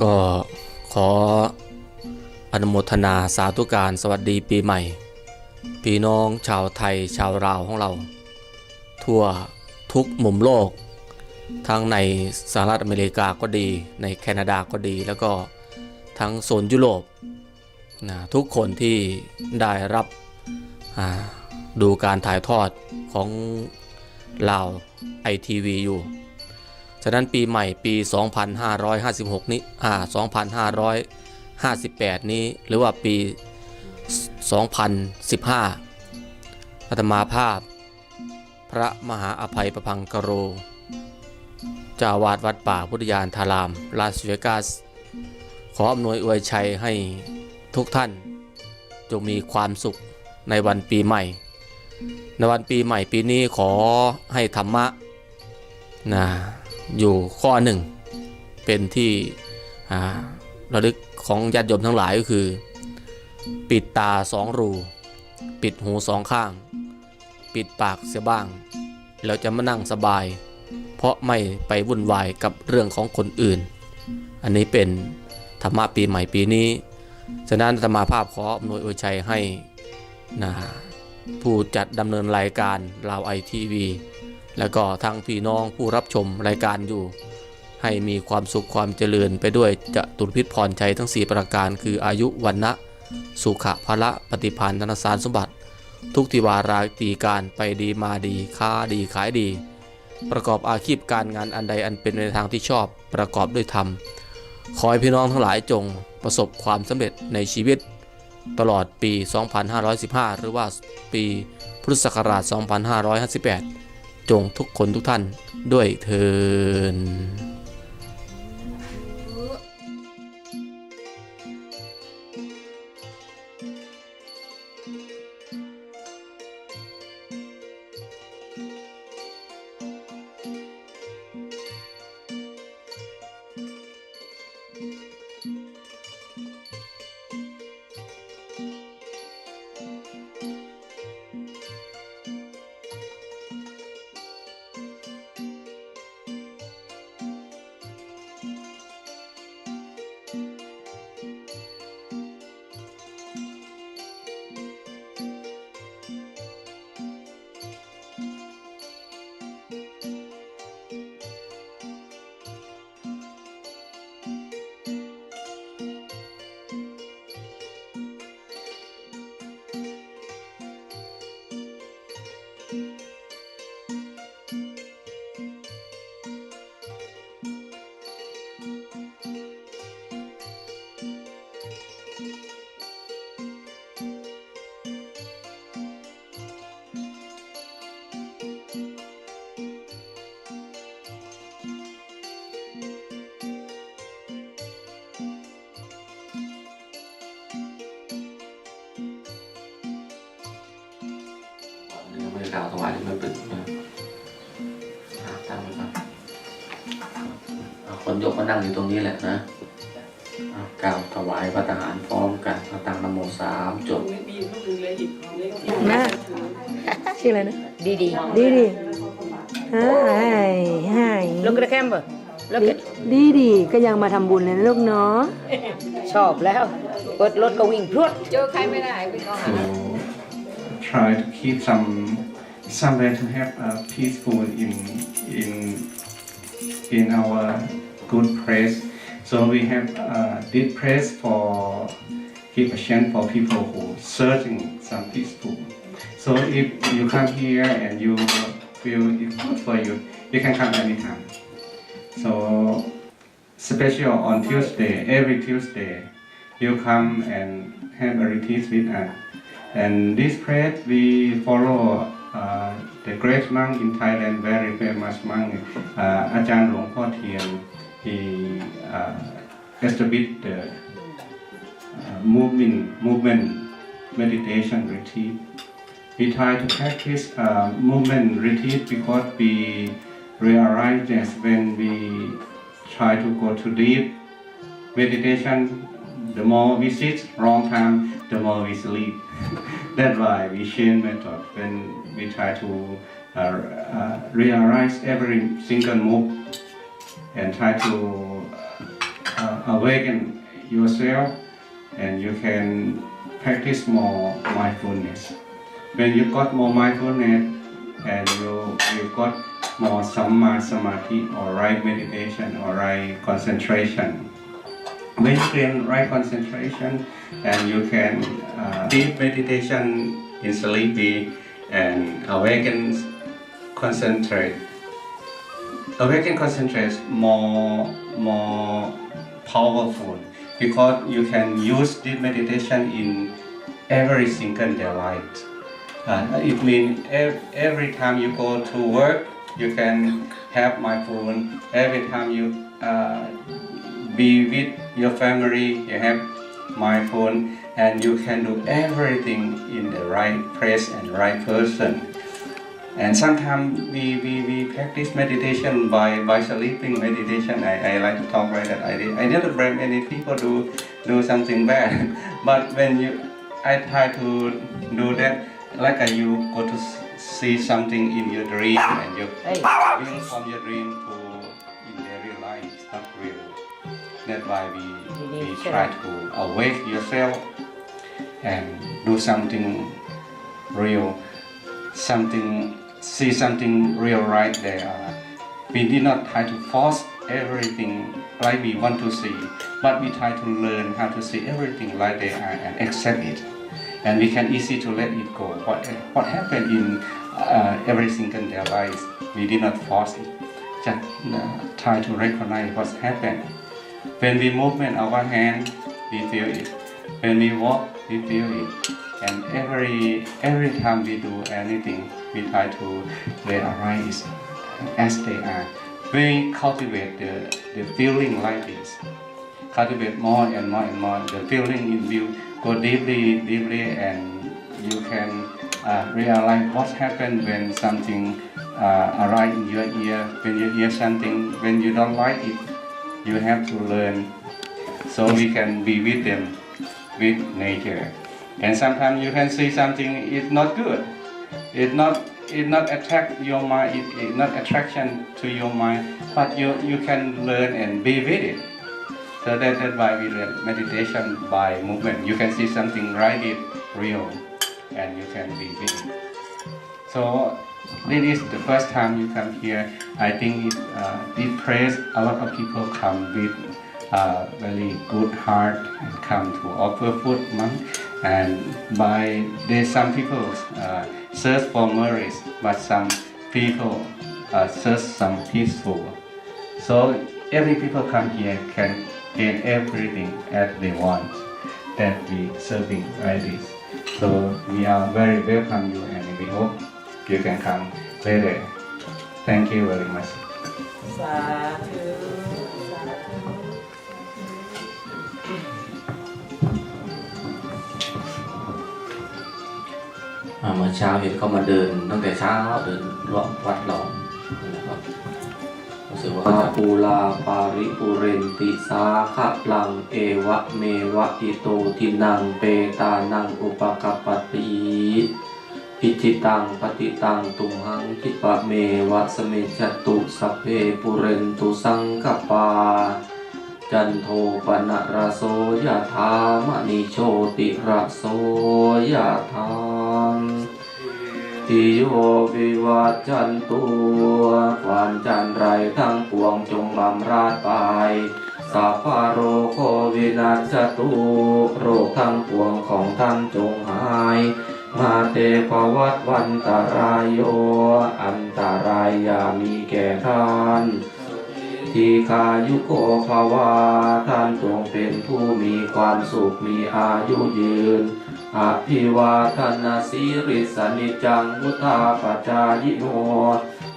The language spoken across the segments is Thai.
ก็ขออนุโมทนาสาธุการสวัสดีปีใหม่ พี่น้องชาวไทยชาวลาวของเรา ทั่วทุกมุมโลก ทั้งในสหรัฐอเมริกาก็ดี ในแคนาดาก็ดี แล้วก็ทั้งโซนยุโรปนะทุกคนที่ได้รับดูการถ่ายทอดของลาวไอทีวีอยู่ ฉะนั้นปีใหม่ปี 2556 นี้อ่า2558 นี้หรือว่าปี 2015อาตมาภาพ พระมหาอภัยประพังกโรเจ้าวาดวัดป่าพุทธยานธารามลาสเวกัส ขออำนวยอวยชัยให้ทุกท่าน จงมีความสุขในวันปีใหม่ ในวันปีใหม่ปีนี้ขอให้ธรรมะนะ อยู่ข้อหนึ่ง เป็นที่ระลึกของญาติโยมทั้งหลายก็คือ ปิดตาสองรู ปิดหูสองข้าง ปิดปากเสียบ้าง แล้วจะมานั่งสบาย เพราะไม่ไปวุ่นวายกับเรื่องของคนอื่น อันนี้เป็นธรรมะปีใหม่ปีนี้ ฉะนั้นธรรมาภาพขออำนวยอวยชัยให้นะผู้จัดดำเนินรายการลาวไอทีวี แล้วก็ทางพี่น้องผู้รับชมรายการอยู่ ให้มีความสุขความเจริญไปด้วยจะตุรพิษพรชัยทั้ง 4 ประการ คืออายุวันนะสุขะพละปฏิพันธ์ธนสารสมบัติ ทุกทิวาราตีการไปดีมาดีค้าดีขายดี ประกอบอาชีพการงานอันใดอันเป็นในทางที่ชอบประกอบด้วยธรรมขอให้พี่น้องทั้งหลายจงประสบความสำเร็จในชีวิต ตลอดปี 2515 หรือว่าปีพุทธศักราช 2558 จงทุกคนทุกท่านด้วยเทิน กล่าวถวายที่มันเป็นนะอะตั้งไว้ก่อนเอาคนยกมานั่งอยู่ตรงนี้แหละนะกล่าวถวายพระทหารพร้อมกันเอาตั้งนโมสามจบแม่ชื่ออะไรนะดีดีดีดีไฮไฮลูกระแคมเบอร์ดีดีก็ยังมาทำบุญเลยนะลูกเนาะชอบแล้วเปิดรถก็วิ่งพรวด try to keep some somewhere to have a peaceful in in in our good place. So we have uh, this place for keep a for people who searching some peaceful. So if you come here and you feel it's good for you, you can come anytime. So special on Tuesday, every Tuesday, you come and have a retreat with us. And this place we follow uh, the great monk in Thailand, very famous monk, uh, Ajahn Luang Pho Thien. He uh, established the uh, movement, movement meditation retreat. We try to practice uh, movement retreat because we realize that when we try to go to deep meditation, the more we sit wrong time, the more we sleep. That's why we change method when we try to uh, uh, realize every single move and try to uh, awaken yourself and you can practice more mindfulness. When you got more mindfulness and you you got more samma samadhi or right meditation or right concentration. When you gain right concentration and you can uh, deep meditation in sleepy and awaken concentrate awaken concentrate more more powerful because you can use deep meditation in every single day life. Uh, it means ev- every time you go to work, you can have my phone. Every time you uh, be with your family, you have my phone, and you can do everything in the right place and right person. And sometimes we, we, we practice meditation by, by sleeping meditation. I, I like to talk like that. I, I never blame any people do do something bad. but when you I try to do that like you go to see something in your dream and you Hey. from your dream to in the real life. It's not real. That's why we, we try to awake yourself and do something real something see something real right there. We did not try to force everything like we want to see but we try to learn how to see everything like they are and accept it. And we can easy to let it go. What what happened in uh, every single day life we did not force it. Just uh, try to recognize what's happened when we move, movement our hand we feel it. When we walk we feel it. And every every time we do anything we try to eyes as they are. We cultivate the, the feeling like this. Cultivate more and more and more the feeling in you. Go deeply deeply and you can uh, realize what happened when something uh, in your ear when you hear something. When you don't like it you have to learn so we can be with them with nature. And sometimes you can see something is not good. It not it not attract your mind it, it not attraction to your mind but you you can learn and be with it. So that, that's why we learn meditation by movement. You can see something right it real and you can be with it. So this is the first time you come here. I think it, uh, this place a lot of people come with uh, very good heart and come to offer food monk and by there's some people uh, search for merit but some people uh, search some peaceful. So every people come here can gain everything as they want that we serving like this. So we are very welcome you and we hope you can come later thank you very much สาธุสาธุอ่าเมื่อเช้าเห็นเขามาเดินตั้งแต่เช้าเดินรอบวัดหลอมนะครับรู้สึกว่าปูลาปาริปุเรนติสาขะลังเอวะเมวะอิโตทินังเปตานังอุปกปปติ อิจิตังปฏิตังตุมหังคิปะเมวะสเมจตุสัพเพปุเรนตุสังกปา จันโทปนะระโสยะธามณิโชติระโสยะธามติโยวิวัจจันตุความจันไรทั้งปวงจงบำราดไปสัพพโรโควินัสจตุโรคทั้งปวงของท่านจงหาย มาเตภวัตวันตรายโย อันตรายยามีแก่ท่านทีคายุโกภาวาท่านจงเป็นผู้มีความสุขมีอายุยืนอภิวาทนาสิริสนิจังพุทธาปจายิโน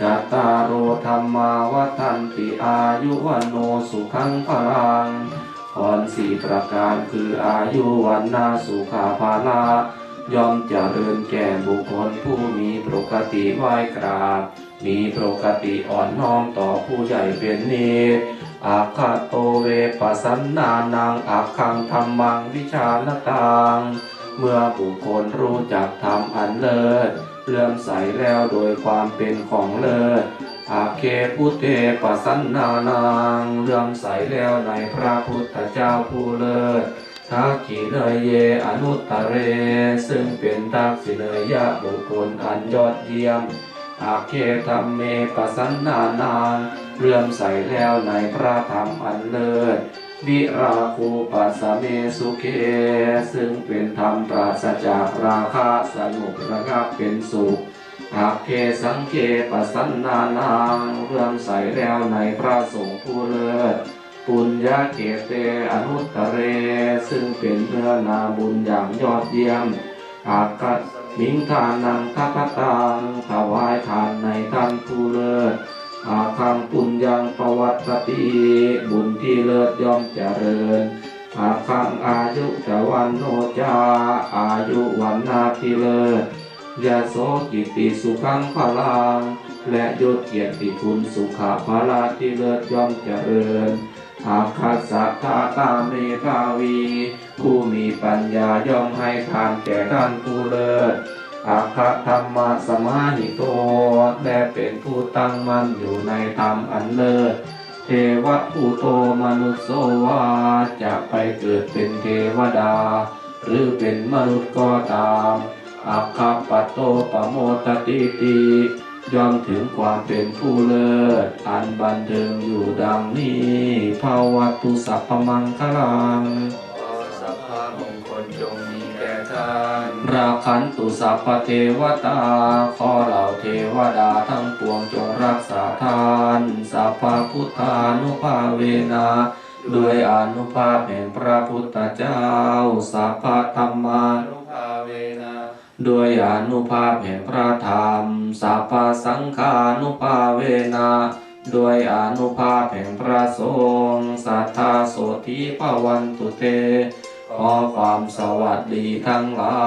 จัตตารโอธรรมาวัฏันติอายุวันโนสุขังพลังพรสี่ประการคืออายุวันนาสุขาภาละ ย่อมเจริญแก่บุคคลผู้มีปกติไหวกราบ มีปกติอ่อนน้อมต่อผู้ใหญ่เป็นนิสอาคาโตเวปัสสันนานังอาคังธรรมังวิชาลตัง เมื่อบุคคลรู้จักธรรมอันเลิศเลื่อมใสแล้วโดยความเป็นของเลิศอาเคพุทเตปัสสันนานังเลื่อมใสแล้วในพระพุทธเจ้าผู้เลิศ ทักขีเนยเยอนุตตรเร ซึ่งเป็นทักษิเนยยะบุคคลอันยอดเยี่ยมอาเคธรรมเมปัสสันนานางเลื่อมใสแล้วในพระธรรมอันเลิศ วิราคูปัสเมสุเค ซึ่งเป็นธรรมปราศจากราคะสงบระงับเป็นสุขอาเคสังเคปัสสันนานางเลื่อมใสแล้วในพระสงฆ์ผู้เลิศ ปุญญาเกเตอนุตตรเร ซึ่งเป็นเนื้อนาบุญอย่างยอดเยี่ยมอากัสมิงทานังทัพตังถวายทานในท่านผู้เลิศอาคังปุญญังประวัติติบุญที่เลิศย่อมเจริญอาคังอายุจวันโนจาอายุวันนาที่เลิศยาโสกิติสุขังพลังและยศเกียรติคุณสุขาภาลาที่เลิศย่อมเจริญ อาคัสสะทาตาเมตาวี ผู้มีปัญญาย่อมให้ทานแก่ท่านผู้เลิศอาคาธรรมะสมาหิโตและเป็นผู้ตั้งมั่นอยู่ในธรรมอันเลิศ เทวภูโตมนุสโสวาจะไปเกิดเป็นเทวดา หรือเป็นมนุษย์ก็ตามอาคาปโตปโมตติติ ย่อมถึงความเป็นผู้เลิศ อันบันเทิงอยู่ดังนี้ภาวะตุสัพพมังคลังขอสัพพะมงคลจงมีแก่ท่าน ราคันตุสัพพเทวตา ขอเหล่าเทวดาทั้งปวงจงรักษาทาน สัพพพุทธานุภาเวนะด้วยอนุภาพแห่งพระพุทธเจ้า สัพพธรรมานุนุภาเวนะ ด้วยอนุภาพแห่งพระธรรมสัพพสังฆานุภาเวนะด้วยอนุภาพแห่งพระสงฆ์สัทธาโสธิภวันตุเต ขอความสวัสดีทั้งหลา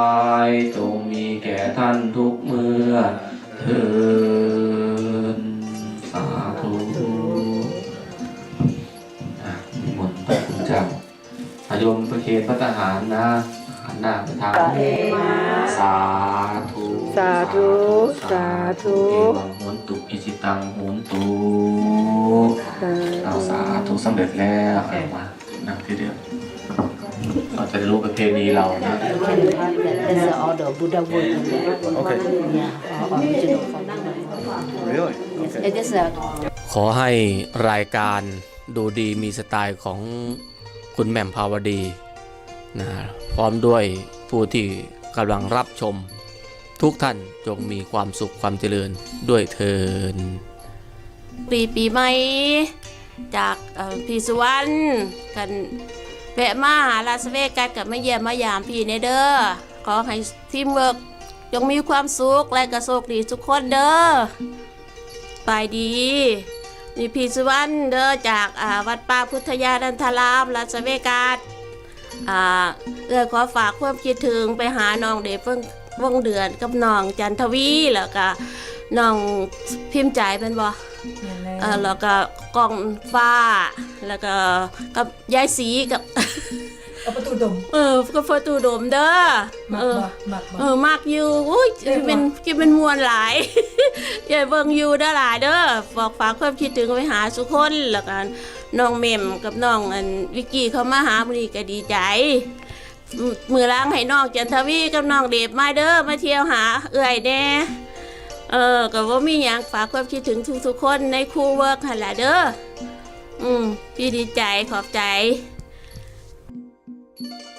ยจงมีแก่ท่านทุกเมื่อเทินสาธุ โยมประเคนพระทหารนะหันหน้าไปทางสาธุสาธุสาธุเอวังโหนตุอิจิตังโหนตุเอาสาธุสำเร็จแล้วเอามานั่งทีเดียวเราจะได้รู้ประเพณีเรานะ That's the order Buddha word Okay. Yeah or original form Really? Yes, it is a ขอให้รายการดูดีมีสไตล์ของ คุณแหม่มภาวดีนะพร้อมด้วยผู้ที่กำลังรับชม ทุกท่านจงมีความสุขความเจริญด้วยเทินปีปีใหม่จากพี่สุวรรณกันแวะมาหาลาสเวกัสกับมาเยี่ยมมายามพี่ในเด้อขอให้ทีมเวิร์กจงมีความสุขและกระโชคดีทุกคนเด้อไปดี นี่พี่สุวรรณเด้อจากอ่าวัดป่าพุทธยานันทารามลาสเวกัสอ่าเอื้อขอฝากความคิดถึงไปหาน้องเด็กเพิ่งวงเดือนกับน้องจันทวีแล้วก็น้องพิมพ์ใจเป็นบ่เออแล้วก็กล้องฟ้า แล้วก็กับยายสีกับ เอาประตูดมเออกับประตูโดมเด้อหมักเออ บ่หมักบ่ เออมากอยู่อุ้ยเรียจะกว่าเป็นจะเป็นมวลหลาย อย่าเบิ่งอยู่เด้อหลายเด้อบอกฝากความคิดถึงไปหาสุกคนแล้วกันน้องเมมกับน้องอันวิกกี้เขามาหามื้อนี้ก็ดีใจมมือล้างให้น้องจันทวีกับน้องเดบมาเด้อมาเที่ยวหาเอื่อยแน่เออก็ว่ามีหยังฝากความคิดถึงทุกๆคนในครูเวิร์กหั่นแหละเด้ออืมพี่ดีใจขอบใจ Thank you.